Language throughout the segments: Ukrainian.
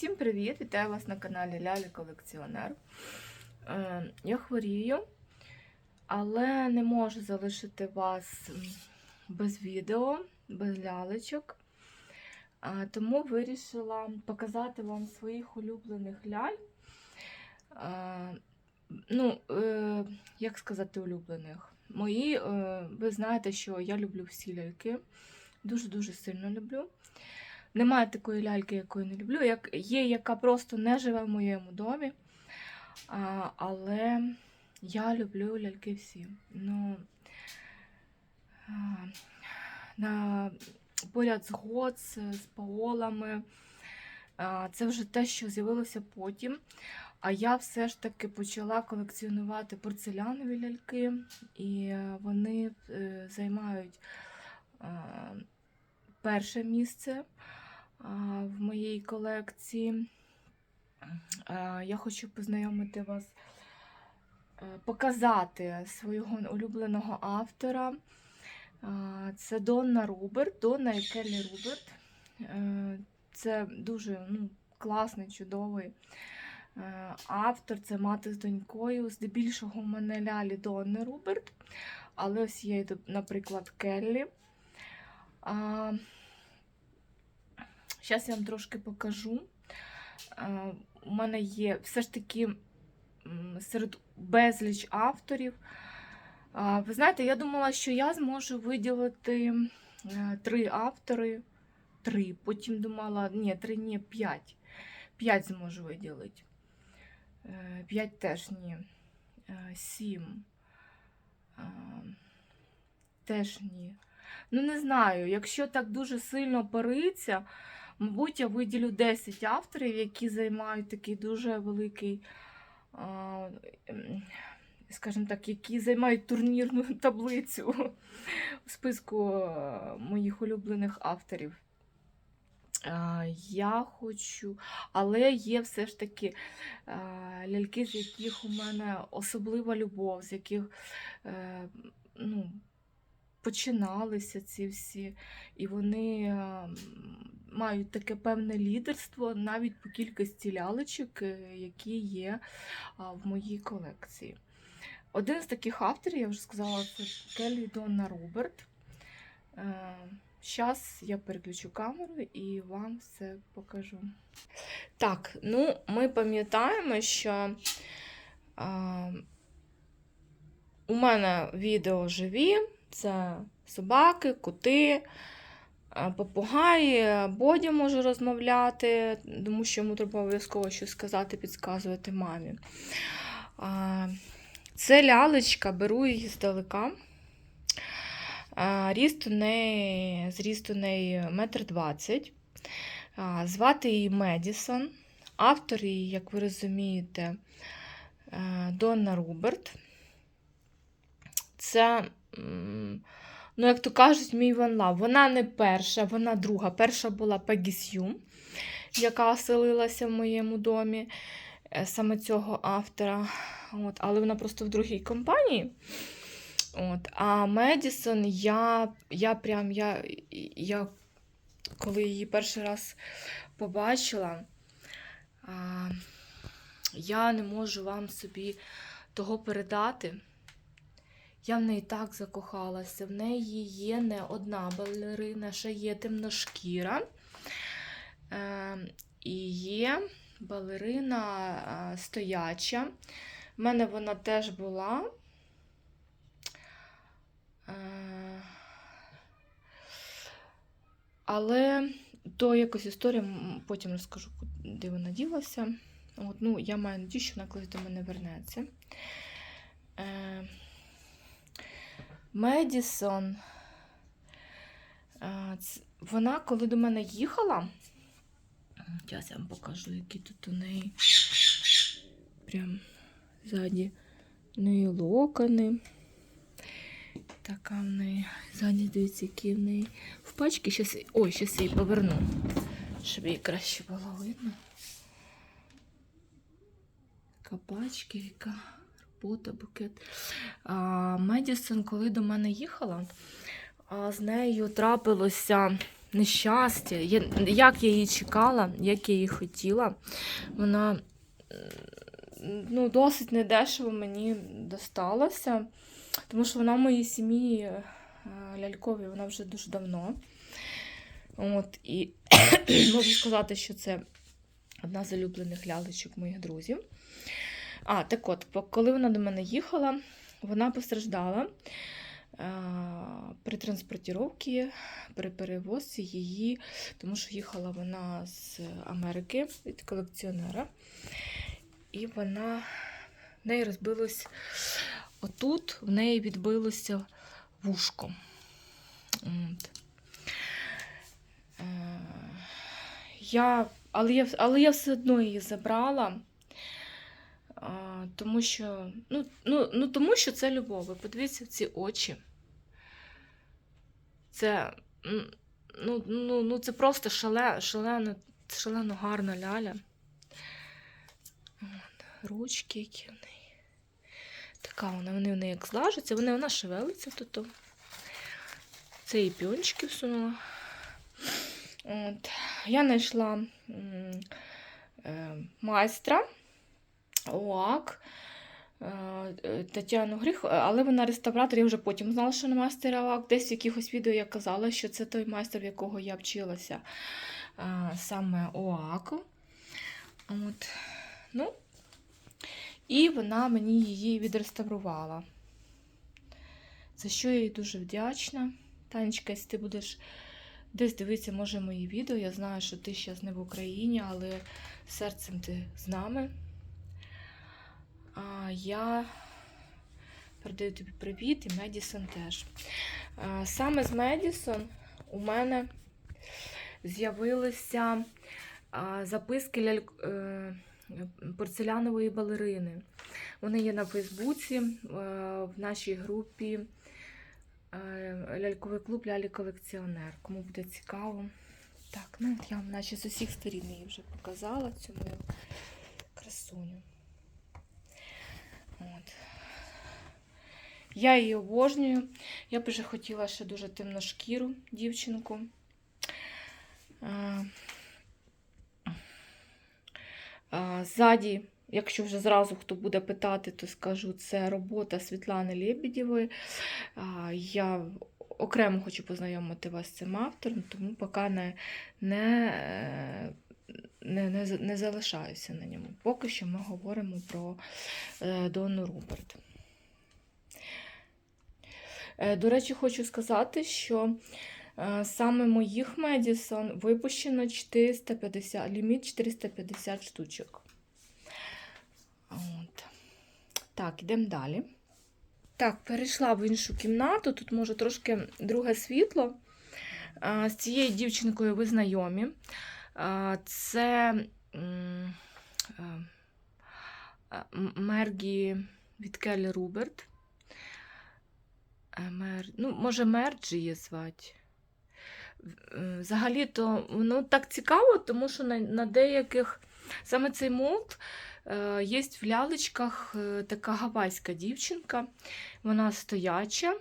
Всім привіт! Вітаю вас на каналі Лялі Колекціонер. Е, Я хворію, але не можу залишити вас без відео, без лялечок. Е, Тому вирішила показати вам своїх улюблених ляль. Е, Ну, як сказати, улюблених. Мої, ви знаєте, що я люблю всі ляльки. Дуже-дуже сильно люблю. Немає такої ляльки, якої не люблю. Як, є, яка просто не живе в моєму домі. А, але я люблю ляльки всі. Ну, а, на, поряд з Гоц, з Паолами. Це вже те, що з'явилося потім. А я все ж таки почала колекціонувати порцелянові ляльки, і вони е, займають перше місце в моїй колекції. Я хочу познайомити вас, е, показати свого улюбленого автора. Це Донна Руберт, Донна і Келлі Руберт. Е, Це дуже ну, класний, чудовий е, автор. Це мати з донькою. Здебільшого в мене лялі Донни Руберт, але ось є, наприклад, Келлі. Зараз я вам трошки покажу. Е, У мене є все ж таки серед безліч авторів. Ви знаєте, я думала, що я зможу виділити е, три автори. Три. Потім думала, ні, три, ні, п'ять. П'ять зможу виділити. Е, П'ять теж ні. Е, Сім. Е, Теж ні. Ну, не знаю, якщо так дуже сильно париться, мабуть, я виділю 10 авторів, які займають такий дуже великий, ем, скажімо так, які займають турнірну таблицю у списку е, моїх улюблених авторів. Я хочу, але є все ж таки е, ляльки, з яких у мене особлива любов, з яких е, ну, починалися ці всі, і вони е, м, мають таке певне лідерство навіть по кількості лялечок, е, які є в моїй колекції. Один з таких авторів, я вже сказала, це Келлі Донна Роберт. Зараз я переключу камеру і вам все покажу. Так, ну ми пам'ятаємо, що а, у мене відео живі. Це собаки, коти, а, попугаї, Бодя може розмовляти, тому що йому треба обов'язково щось сказати, підказувати мамі. Це лялечка, беру її здалека. Ріст у неї, зріст у неї метр двадцять. Звати її Медісон. Автор її, як ви розумієте, е, Донна Руберт. Це, ну, як то кажуть, мій Ван Лав. Вона не перша, вона друга. Перша була Пегі Сью, яка оселилася в моєму домі е, саме цього автора. От, але вона просто в другій компанії. От. А Медісон, я, я прям, я, я коли її перший раз побачила, а, я не можу вам собі того передати. Я в неї так закохалася. В неї є не одна балерина, ще є темношкіра. Е, і є балерина е, стояча. У мене вона теж була. Е, але то якось історія, потім розкажу, куди вона ділася. От, ну, я маю надію, що вона колись до мене вернеться. Медісон. Вона, коли до мене їхала, зараз я вам покажу, які тут у неї прям ззаді неї локони. Така в неї. Ззаді, дивіться, які в неї. В пачки щас... Ой, щас я її поверну, щоб її краще було видно. Така пачка, яка робота, букет. А, Медісон, коли до мене їхала, а, з нею трапилося нещастя. Як я її чекала, як я її хотіла. Вона ну, досить недешево мені досталася, тому що вона в моїй сім'ї е, ляльковій, вона вже дуже давно. От, і можу сказати, що це одна з улюблених лялечок моїх друзів. А, так от, коли вона до мене їхала, вона постраждала е, при транспортіровці, при перевозці її, тому що їхала вона з Америки від колекціонера. І вона в неї розбилось отут, в неї відбилося вушко. Е, Я, але, я, але я все одно її забрала. Тому що, ну, ну, ну, тому що це любов. Ви подивіться в ці очі. Це, ну, ну, ну, це просто шале, шалено, шалено гарна ляля. Ручки, які в неї. Така вона, вони в неї як злажаться, вони, вона шевелиться тут. Це і піончики всунула. От. Я знайшла е, майстра ОАК е, е, Тетяну Гріх, але вона реставратор, я вже потім знала, що не майстер ОАК. Десь в якихось відео я казала, що це той майстер, в якого я вчилася е, саме ОАКу. От. Ну, і вона мені її відреставрувала. За що я їй дуже вдячна. Танечка, якщо ти будеш десь дивитися, може, мої відео, я знаю, що ти зараз не в Україні, але серцем ти з нами. Я передаю тобі привіт і Медісон теж. Саме з Медісон у мене з'явилися записки е, порцелянової балерини. Вони є на Фейсбуці, е, в нашій групі е, ляльковий клуб Лялі колекціонер. Кому буде цікаво. Так, ну я вам наче з усіх сторін її вже показала цю мою красуню. От. Я її обожнюю. Я б вже хотіла ще дуже темношкіру дівчинку. Е, е, Ззаді, якщо вже зразу хто буде питати, то скажу, це робота Світлани Лебедєвої. А, Я окремо хочу познайомити вас з цим автором, тому поки не, не, е, не, не, не залишаюся на ньому. Поки що ми говоримо про е, Донну Руберт. Е, До речі, хочу сказати, що е, саме моїх Медісон випущено 450, ліміт 450 штучок. От. Так, йдемо далі. Так, перейшла в іншу кімнату. Тут може трошки друге світло. З цією дівчинкою ви знайомі. Це Мергі від Келлі Руберт. Е, Мер... Ну, може, Мерджі її звати. Взагалі-то ну, так цікаво, тому що на, на деяких саме цей молд е, є в лялечках е, така гавайська дівчинка. Вона стояча,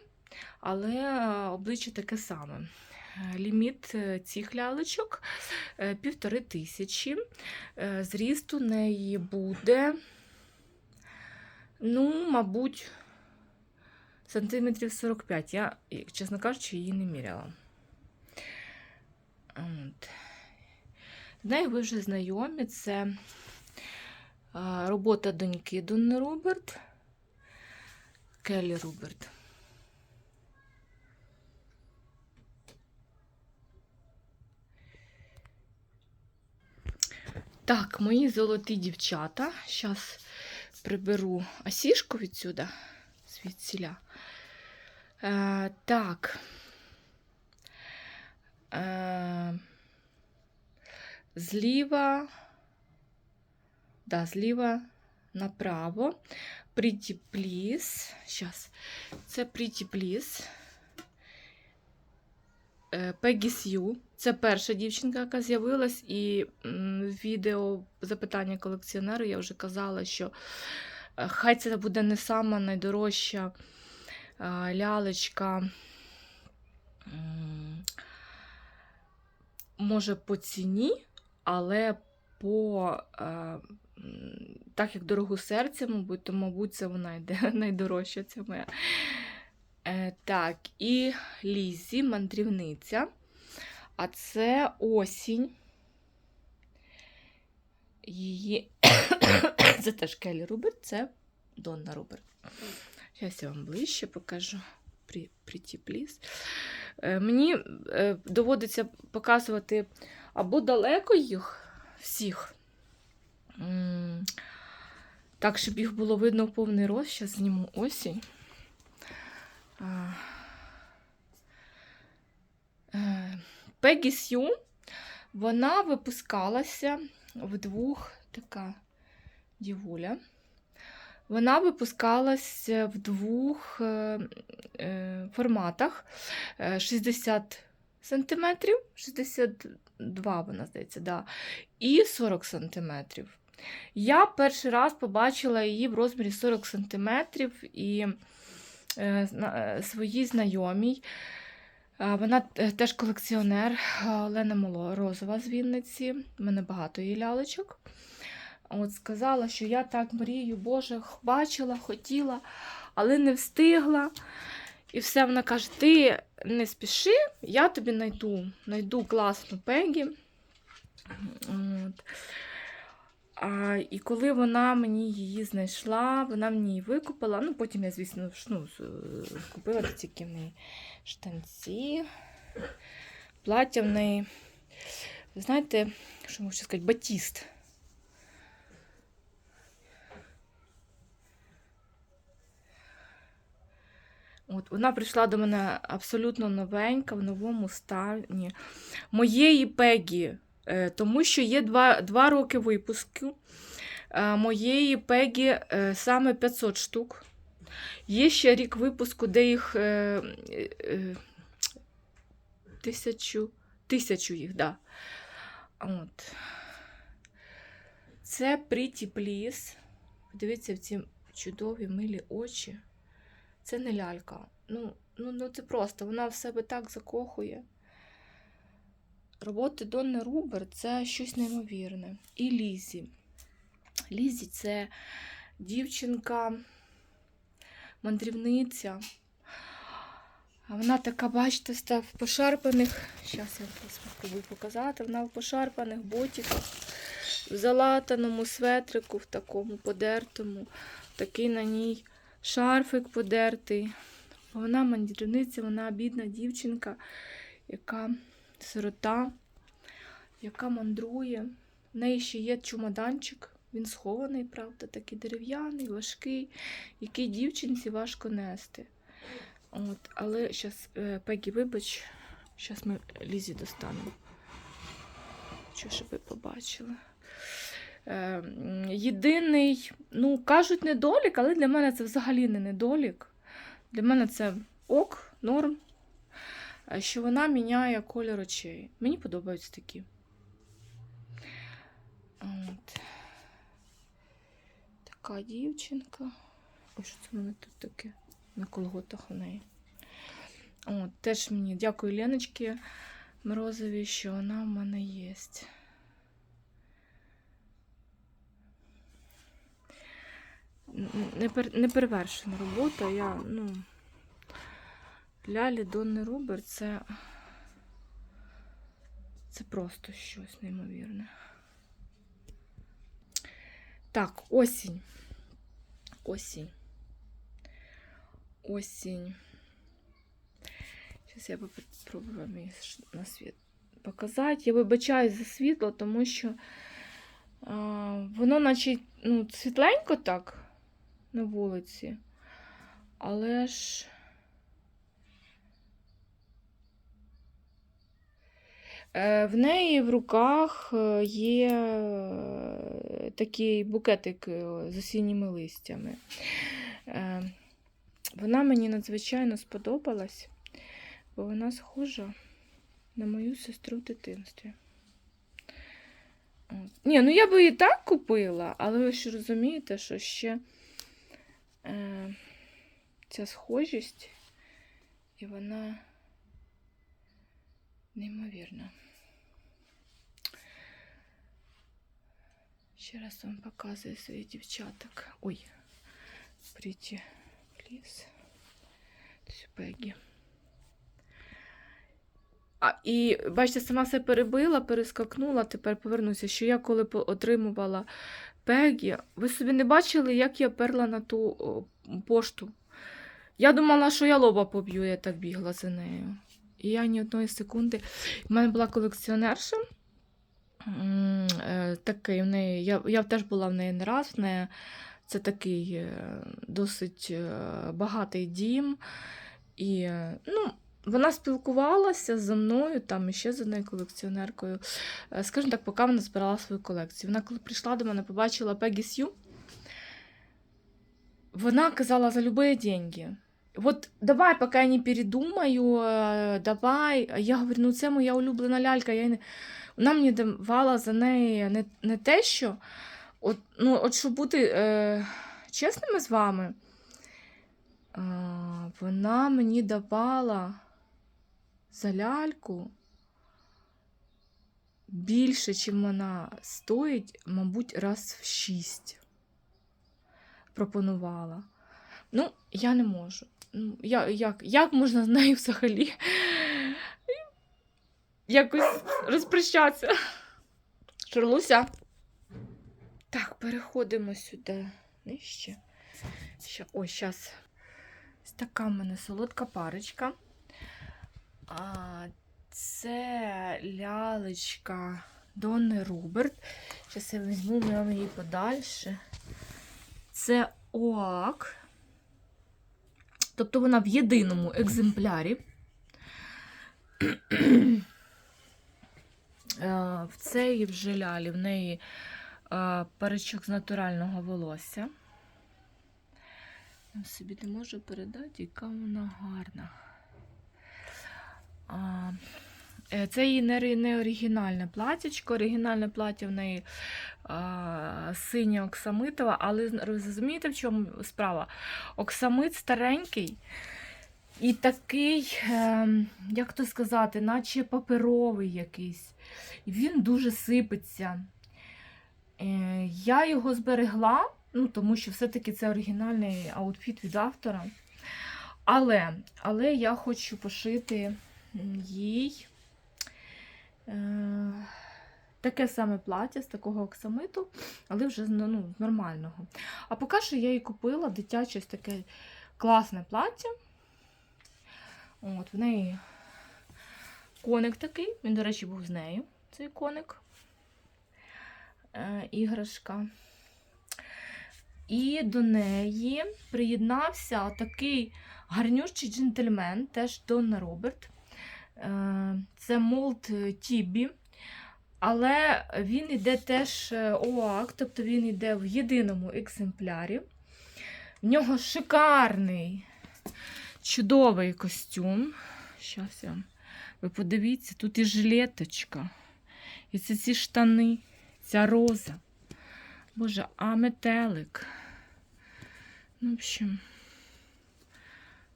але е, обличчя таке саме. Е, Ліміт е, цих лялечок е, півтори тисячі. Зріст у неї буде, ну, мабуть, сантиметрів 45. Я, чесно кажучи, її не міряла. От. З нею ви вже знайомі. Це робота доньки Донни Руберт. Келлі Руберт. Так, мої золоті дівчата. Зараз приберу осішку відсюди, звідсіля. Е, так. Е, зліва, да, зліва направо. Pretty Please. Сейчас. Це Pretty Please. Е, Peggy Sue. Це перша дівчинка, яка з'явилась, і в відео запитання колекціонеру я вже казала, що е, хай це буде не сама найдорожча е, лялечка може по ціні, але по так як дорогу серця, мабуть, то, мабуть, це вона йде найдорожча ця моя. Е, так, і Лізі, мандрівниця. А це осінь. Її. це теж Келі Руберт, це Донна Руберт. Зараз я вам ближче покажу. При, Pretty Please. Е, Мені е, доводиться показувати або далеко їх всіх. Так, щоб їх було видно в повний рост. Зараз зніму осінь. Е, Пегі Сью, вона випускалася в двох така дівуля. Вона випускалася в двох е, е, форматах: Е, 60 сантиметрів, 62, вона здається, да, і 40 сантиметрів. Я перший раз побачила її в розмірі 40 сантиметрів і своїй знайомій. Е, Вона е, теж колекціонер е, Олена Морозова з Вінниці. У мене багато її лялечок. От сказала, що я так мрію, Боже, бачила, хотіла, але не встигла. І все вона каже: ти не спіши, я тобі знайду, знайду класну Пегі. От. А, і коли вона мені її знайшла, вона мені її викупила. Ну, потім я, звісно, ну, е, купила тільки в неї штанці, плаття в неї. Знаєте, що можу сказати, батіст. От, вона прийшла до мене абсолютно новенька, в новому стані. Моєї Пегі, тому що є два, два роки випуску. Е, Моєї Пегі е, саме 500 штук. Є ще рік випуску, де їх е, е, тисячу, тисячу їх, да. От. Це Pretty Please. Подивіться в ці чудові милі очі. Це не лялька. Ну, ну, ну це просто, вона в себе так закохує. Роботи Донни Рубер це щось неймовірне. І Лізі. Лізі це дівчинка, мандрівниця. Вона така, бачите, в пошарпаних. Зараз я спробую показати. Вона в пошарпаних ботиках, в залатаному светрику, в такому подертому, такий на ній шарфик подертий. Вона мандрівниця, вона бідна дівчинка, яка сирота, яка мандрує. В неї ще є чумоданчик. Він схований, правда, такий дерев'яний, важкий, який дівчинці важко нести. От, але зараз, Пегі, вибач, зараз ми Лізі достанемо. Що, щоб ви побачили. Е, єдиний, ну, кажуть, недолік, але для мене це взагалі не недолік. Для мене це ок, норм. Е, Що вона міняє колір очей. Мені подобаються такі. От. Така дівчинка. Ой, що це в мене тут таке на колготах у неї. От, теж мені дякую Леночці Морозовій, що вона в мене є. Непер- Неперевершена робота. Я, ну, Лялі Донни Рубер це. Це просто щось неймовірне. Так, осінь. Осінь. Осінь. Зараз я попробую вам на світ показати. Я вибачаюсь за світло, тому що а, воно наче ну, світленько так на вулиці. Але ж. В неї в руках е, є е, такий букетик е, з осінніми листями. Е, Вона мені надзвичайно сподобалась, бо вона схожа на мою сестру в дитинстві. Ні, ну я би і так купила, але ви ж розумієте, що ще е, ця схожість, і вона неймовірна. Ще раз вам показую своїх дівчаток. Ой, Please. Це Пегі. А, і бачите, сама все перебила, перескакнула, тепер повернуся, що я коли отримувала Пегі, ви собі не бачили, як я перла на ту о, пошту. Я думала, що я лоба поб'ю, я так бігла за нею. І я ні одної секунди. У мене була колекціонерша. Е, Такий в неї. Я, я теж була в неї не раз. В неї це такий е, досить е, багатий дім. І ну, вона спілкувалася зі мною, там ще з одною колекціонеркою. Скажімо так, поки вона збирала свою колекцію. Вона, коли прийшла до мене, побачила Пегі Сью, вона казала за любые деньги. От давай, поки я не передумаю, давай. Я говорю, ну це моя улюблена лялька. Я не... Вона мені давала за неї не, не те, що. От, ну, от щоб бути е, чесними з вами, е, вона мені давала за ляльку більше, чим вона стоїть, мабуть, раз в шість пропонувала. Ну, я не можу. Ну, я, як, як можна з нею взагалі якось розпрощатися? Шарлуся. Так, переходимо сюди нижче. Ще, ось, зараз. Ось така в мене солодка парочка. А, це лялечка Донни Руберт. Зараз я візьму вам її подальше. Це ОАК. Тобто вона в єдиному екземплярі. Е, В цій вже лялі в неї е, паричок з натурального волосся. Я собі не можу передати, яка вона гарна. А, е, Це її не, не оригінальне платячко. Оригінальне плаття в неї а, синє оксамитове, але розумієте, в чому справа? Оксамит старенький і такий, ем, як то сказати, наче паперовий якийсь. Він дуже сипеться. Е, я його зберегла, ну, тому що все-таки це оригінальний аутфіт від автора. Але, але я хочу пошити їй е, таке саме плаття з такого оксамиту, але вже ну, нормального. А поки що я їй купила дитяче таке класне плаття. От, в неї коник такий, він, до речі, був з нею, цей коник. Е, іграшка. І до неї приєднався такий гарнющий джентльмен, теж Донна Роберт. Е, Це Молд Тібі. Але він йде теж е, ОАК, тобто він йде в єдиному екземплярі. В нього шикарний, чудовий костюм. Щас я. Ви подивіться, тут і жилеточка, і це ці штани, ця роза. Боже, а метелик. Ну, в общем,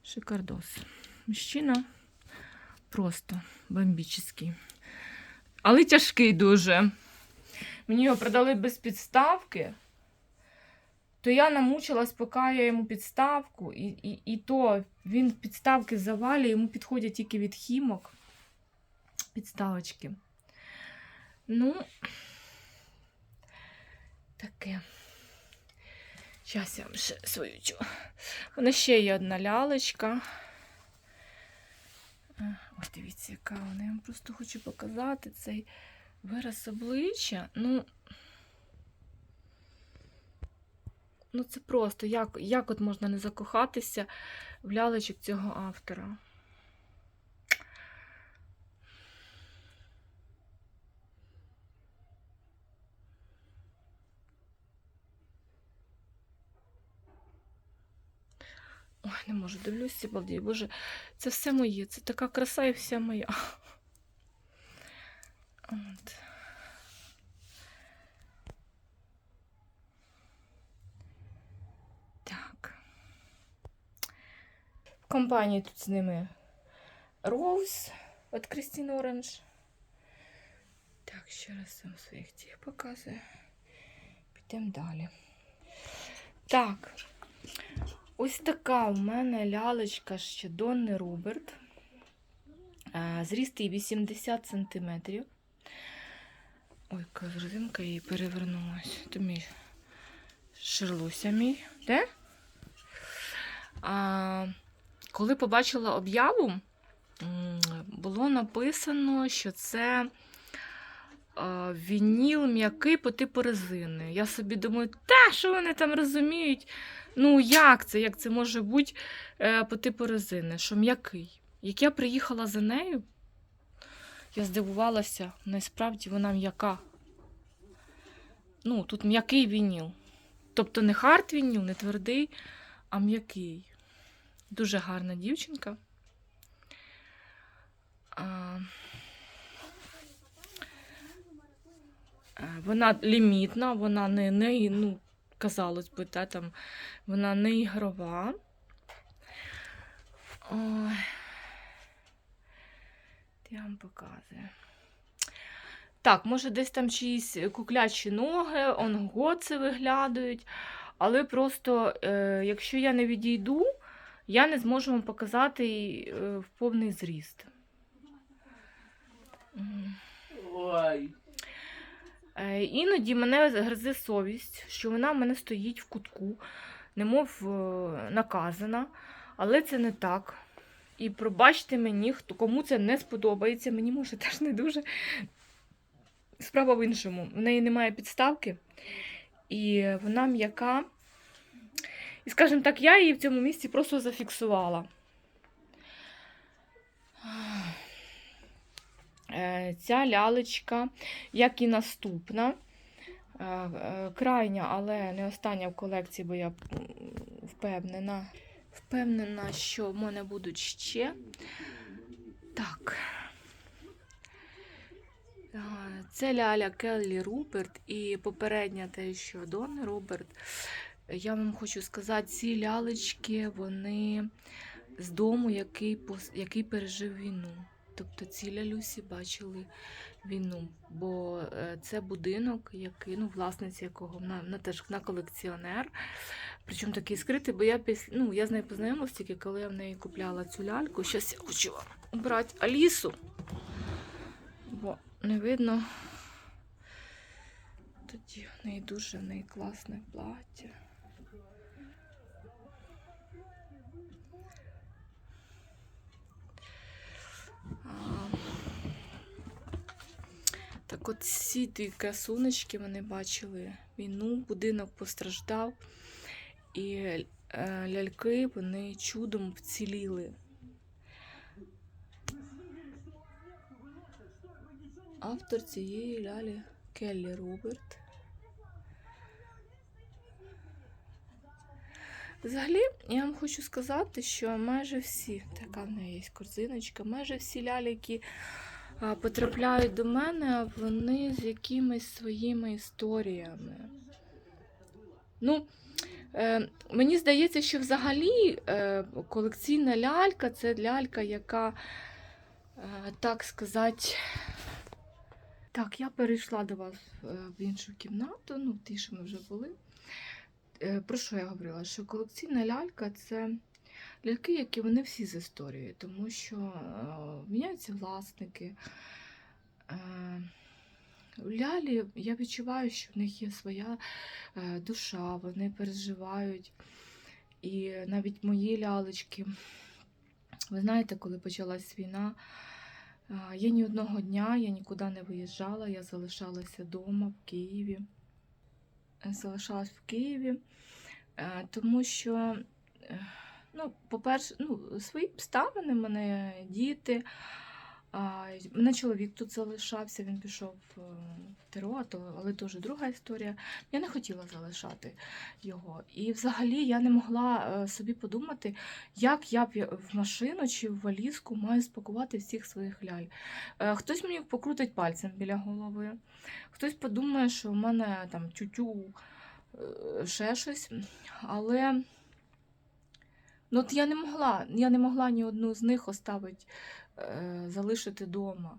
шикардос. Мужчина просто бомбічний. Але тяжкий дуже. Мені його продали без підставки. То я намучилась, поки я йому підставку, і, і, і то він підставки завалює, йому підходять тільки від хімок підставочки. Ну, таке. Зараз я вам ще свою чу. Вона ще є одна лялечка. Е, Ось дивіться, яка вона. Я вам просто хочу показати цей вираз обличчя. Ну, ну це просто, як, як от можна не закохатися в лялечок цього автора. Ой, не можу, дивлюся, балдію. Боже, це все моє, це така краса і вся моя. От. Так. В компанії тут з ними Роуз від Крістін Оранж. Так, ще раз вам своїх тих показую. йдемо далі. Так, ось така у мене лялечка ще Донни Руберт. Е, Зріст її 80 см. Ой, корзинка її перевернулась. То мій шерлуся мій. Де? А, коли побачила об'яву, було написано, що це вініл м'який по типу резини. Я собі думаю, та що вони там розуміють? Ну, як це? Як це може бути е, по типу резини? Що м'який? Як я приїхала за нею, я здивувалася, насправді вона м'яка. Ну, тут м'який вініл. Тобто не хард вініл, не твердий, а м'який. Дуже гарна дівчинка. Е, Вона лімітна, вона не, не ну, казалось би, та, там, вона не ігрова. Ой. Я вам показую. Так, може, десь там чиїсь куклячі ноги, онгоци виглядають. Але просто, е, якщо я не відійду, я не зможу вам показати е, в повний зріст. Ой. Е, Іноді мене гризе совість, що вона в мене стоїть в кутку, немов е, наказана, але це не так. І пробачте мені, хто кому це не сподобається, мені може теж не дуже. Справа в іншому. В неї немає підставки, і вона м'яка. І, скажімо так, я її в цьому місці просто зафіксувала. Е, Ця лялечка, як і наступна, е, крайня, але не остання в колекції, бо я впевнена, впевнена, що в мене будуть ще. Так. Е, Це ляля Келлі Руперт і попередня те, що Донна Руперт. Я вам хочу сказати, ці лялечки, вони з дому, який, який пережив війну. Тобто ці лялюсі бачили війну, бо е, це будинок, який, ну, власниця якого вона, вона теж вона колекціонер. Причому такий скритий, бо я після, ну, я з нею познайомилася тільки, коли я в неї купляла цю ляльку. Щас я хочу вам обрати Алісу. Бо не видно. Тоді в неї дуже в неї класне плаття. Так от ці дві красунечки вони бачили війну, будинок постраждав, і е, ляльки вони чудом вціліли. Автор цієї лялі Келлі Роберт. Взагалі, я вам хочу сказати, що майже всі, така в неї є корзиночка, майже всі лялі, які потрапляють до мене, вони з якимись своїми історіями. Ну, е, мені здається, що взагалі е, колекційна лялька це лялька, яка, е, так сказати, так, я перейшла до вас е, в іншу кімнату, ну, ті, що ми вже були. Е, Про що я говорила? Що колекційна лялька це ляльки, які вони всі з історією, тому що е, міняються власники. Е, у лялі я відчуваю, що в них є своя е, душа, вони переживають. І навіть мої лялечки, ви знаєте, коли почалась війна, е, я ні одного дня я нікуди не виїжджала, я залишалася вдома в Києві. Е, Залишалась в Києві, е, тому що, е, ну, по-перше, ну, свої обставини, мене діти. А, мене чоловік тут залишався, він пішов е, в ТРО, але теж друга історія. Я не хотіла залишати його. І взагалі я не могла е, собі подумати, як я в машину чи в валізку маю спакувати всіх своїх ляль. Е, Хтось мені покрутить пальцем біля голови, хтось подумає, що в мене там тютю ще щось. Але ну, от я не могла, я не могла ні одну з них оставити, е, залишити вдома.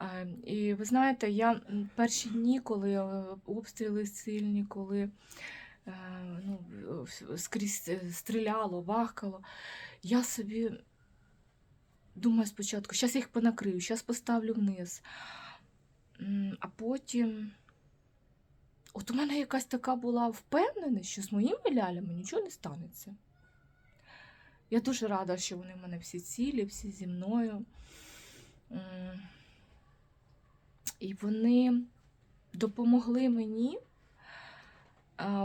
Е, І ви знаєте, я перші дні, коли е, обстріли сильні, коли е, ну, скрізь е, стріляло, вахкало, я собі думаю спочатку, зараз їх понакрию, зараз поставлю вниз. А потім. От у мене якась така була впевненість, що з моїми лялями нічого не станеться. Я дуже рада, що вони в мене всі цілі, всі зі мною. І вони допомогли мені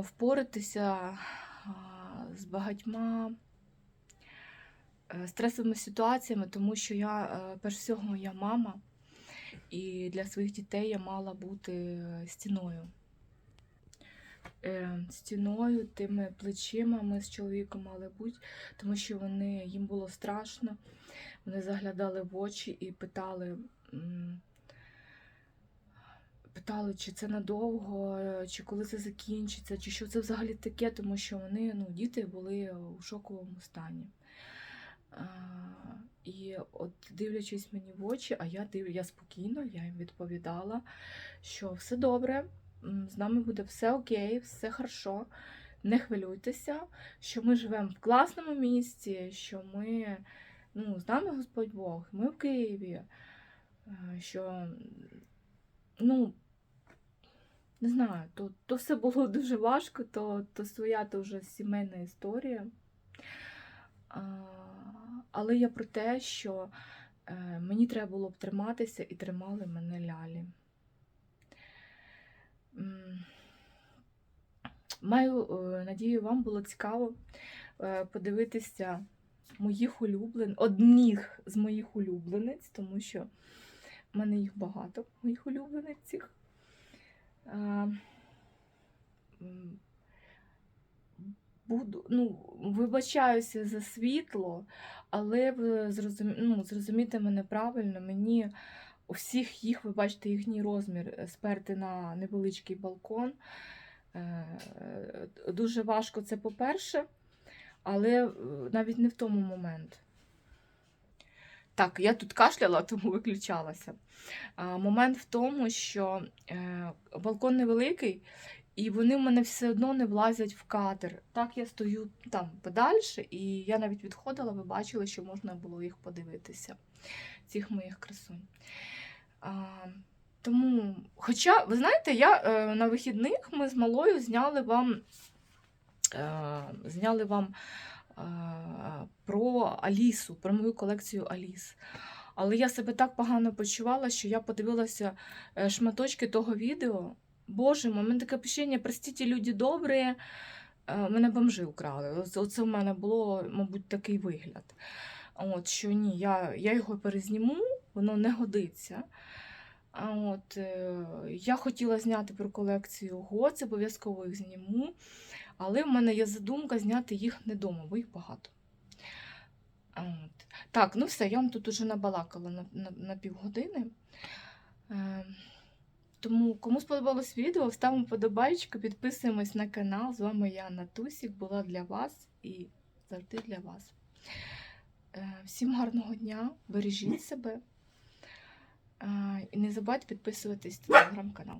впоратися з багатьма е, стресовими ситуаціями, тому що я, е, перш всього, я мама, і для своїх дітей я мала бути е, стіною. Е, Стіною, тими плечима ми з чоловіком мали бути, тому що вони, їм було страшно. Вони заглядали в очі і питали, питали, чи це надовго, чи коли це закінчиться, чи що це взагалі таке, тому що вони, ну, діти були у шоковому стані. І от дивлячись мені в очі, а я див, я спокійно, я їм відповідала, що все добре, з нами буде все окей, все хорошо, не хвилюйтеся, що ми живемо в класному місці, що ми, ну, з нами Господь Бог, ми в Києві, е, що, ну, не знаю, то, то все було дуже важко, то, то своя то вже сімейна історія. Але я про те, що е, мені треба було б триматися і тримали мене лялі. Маю е, надію, вам було цікаво е, подивитися моїх улюблен... одних з моїх улюблениць, тому що в мене їх багато, моїх улюблениць м, Буду, ну, вибачаюся за світло, але ви зрозумі... ну, зрозумійте мене правильно, мені у всіх їх, ви бачите, їхній розмір е, сперти на невеличкий балкон. Е, Дуже важко це по-перше, але е, навіть не в тому момент. Так, я тут кашляла, тому виключалася. Момент в тому, що балкон невеликий, і вони в мене все одно не влазять в кадр. Так я стою там подальше, і я навіть відходила, ви бачили, що можна було їх подивитися, цих моїх красунь. Тому, хоча, ви знаєте, я е, на вихідних ми з малою зняли вам, е, зняли вам е, про Алісу, про мою колекцію Аліс. Але я себе так погано почувала, що я подивилася е, шматочки того відео. Боже, у мене таке пишення, простіть, люди добрі, е, мене бомжи украли. Оце в мене було, мабуть, такий вигляд. От, що ні, я, я його перезніму, воно не годиться. От, е, я хотіла зняти про колекцію Гоц, обов'язково їх зніму. Але в мене є задумка зняти їх не вдома, бо їх багато. От. Так, ну все, я вам тут уже набалакала на, на, на півгодини. Е, тому, кому сподобалось відео, ставимо подобайку, підписуємось на канал. З вами я, Натусік, була для вас і завжди для вас. Е, Всім гарного дня, бережіть себе. І не забудьте підписуватись на телеграм-канал.